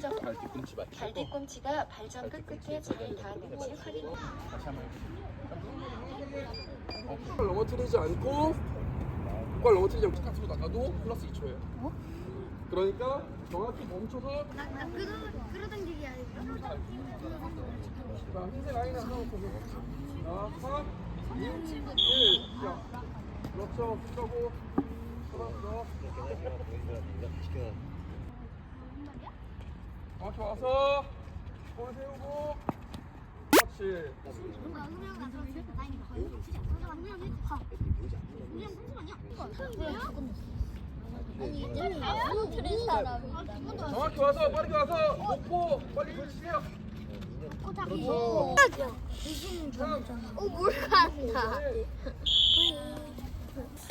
손잡고 발 뒤꿈치 맞추고 발 뒤꿈치가 발전 끝끝에 잘 닿았는지 확인. 다시 한번 해주세요. 발 넘어뜨리지 않고 발 넘어뜨리지 않고 스타트로 나가도 플러스 2초예요. 그러니까 정확히 멈춰서 나, 나 끌어, 끌어당기기 아니라 자, 흰색 라인 하나 놓고 자, 3, 2, 1 자, 그렇죠. 펴고 하나 정확히 와서 볼 세우고 그렇지 뭔가 나 다행이다. 선수 아니야? 아니 들은 사람이. 정확히 와서 빠르게 와서 놓고 빨리 걸치세요 그렇죠 어, 뭘 간다.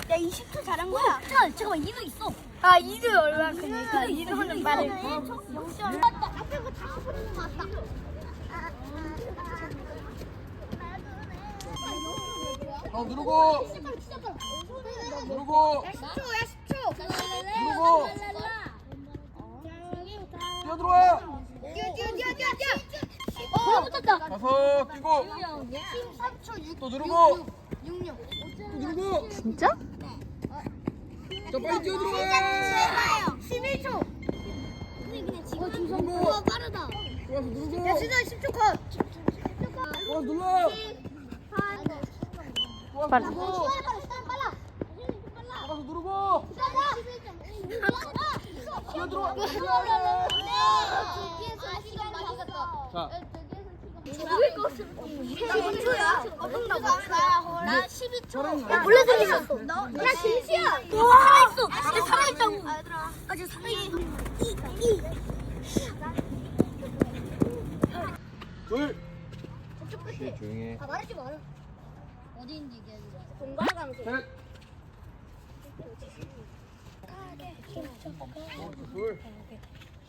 야, 20초 잘한 거야. 야, 잠깐만, 2도 있어. 아, 2도 얼마큼일까? 2도는 빠를 거. 0점. 맞다. 앞에 거다 부리는 거 같다. 어, 누르고 누르고 10초야, 10초. 누르고 뛰어 들어와 뛰어, 뛰어, 뛰어, 뛰어, 뛰어. 어, 붙었다. 가서 뛰고 13초 6. 또 누르고 66. 또 누르고 진짜? 자 빨리 뛰어 들어와 11초. 근데 그냥 지금 누르고 우와 빠르다. 좋아서 누르고 야, 진짜 10초 컷. 좋아서 눌러. 좋아서 빨리. 누르고 빨라. 좋아서 누르고. 뛰어들어와. 자 야 어떤 거나 12초. 야, 야, 몰래 생겼어. 나 김치야. 와, 살아있어. 나 살아있다고. 아, 저 살아있어. 둘 조용히 해. 아, 말하지 마라. 어디인지 얘기해 줘. 동발감새. 셋, 둘,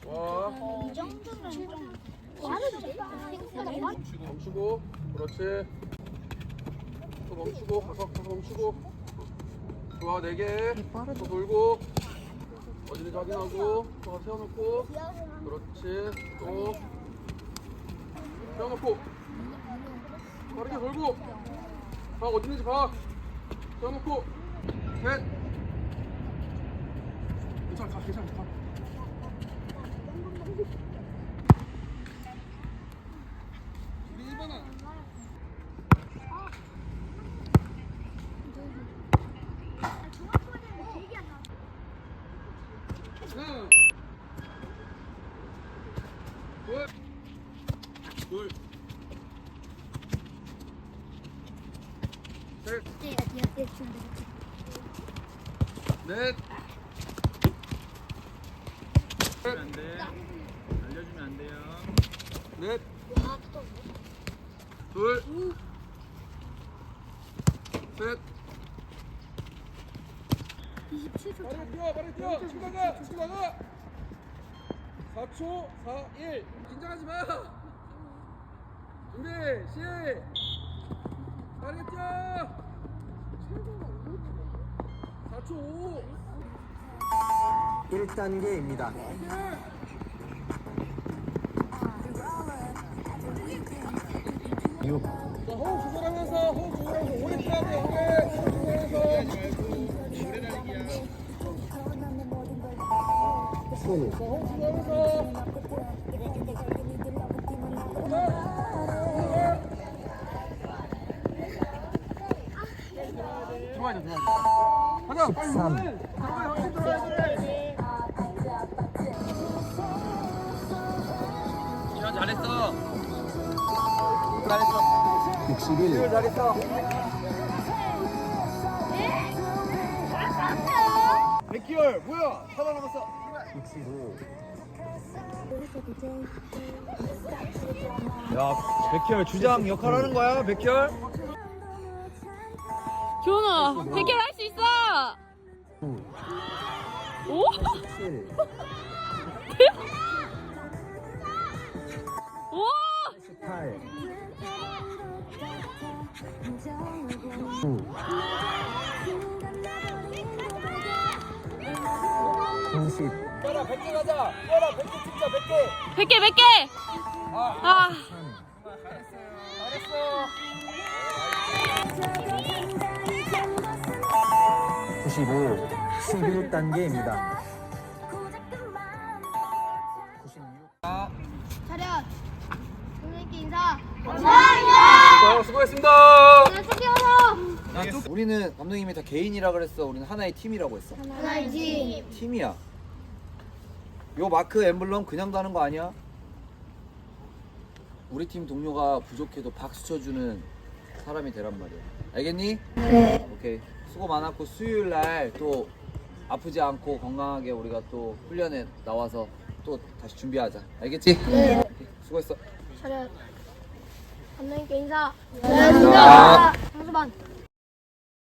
좋아. 이 정도면 빠르지? 멈추고, 그렇지. 또 멈추고, 가서, 가서 멈추고. 좋아, 네 개. 또 돌고. 어디를 확인하고, 또 세워놓고. 그렇지. 또. 세워놓고. 빠르게 돌고. 봐, 어디 있는지 봐. 세워놓고. 셋. 괜찮아, 가, 괜찮아, 가. 우리 1번아. 하나, 둘, 둘, 셋, 넷, 셋, 안 돼. 알려주면 안 돼요. 넷, 둘, 셋. 27초. 빨리 뛰어, 빨리 뛰어. 치고 나가, 치고 나가. 4초, 4, 1. 긴장하지 마. 준비, 시. 빠르게 뛰어. 4초 5. 1단계입니다. 자, 호흡 조절하면서, 호흡 조절하면서 오래 뛰어야 돼, 오래. 호흡 조절하면서. 손, 자, 호흡 조절하면서. 13. 잘했어. 잘했어. 백열 뭐야? 살아 남았어. 백혈 주장 역할 하는 거야 백혈? 교훈아 해결할 수 있어! 오? 와! 18 90 라 100개 가자! 라 100개 찍자 100개! 100개 100개! 아! 잘했어 잘했어 95, 11단계입니다. 수고했습니다! 오늘 우리는 감독님이 다 개인이라 그랬어. 우리는 하나의 팀이라고 했어. 하나의 팀! 팀이야. 요 마크 엠블럼 그냥 다는 거 아니야? 우리 팀 동료가 부족해도 박수 쳐주는 사람이 되란 말이야. 알겠니? 네. 오케이. 수고 많았고 수요일 날 또 아프지 않고 건강하게 우리가 또 훈련에 나와서 또 다시 준비하자 알겠지? 네 수고했어 차렷. 감독님께 인사. 감사합니다. 장수반.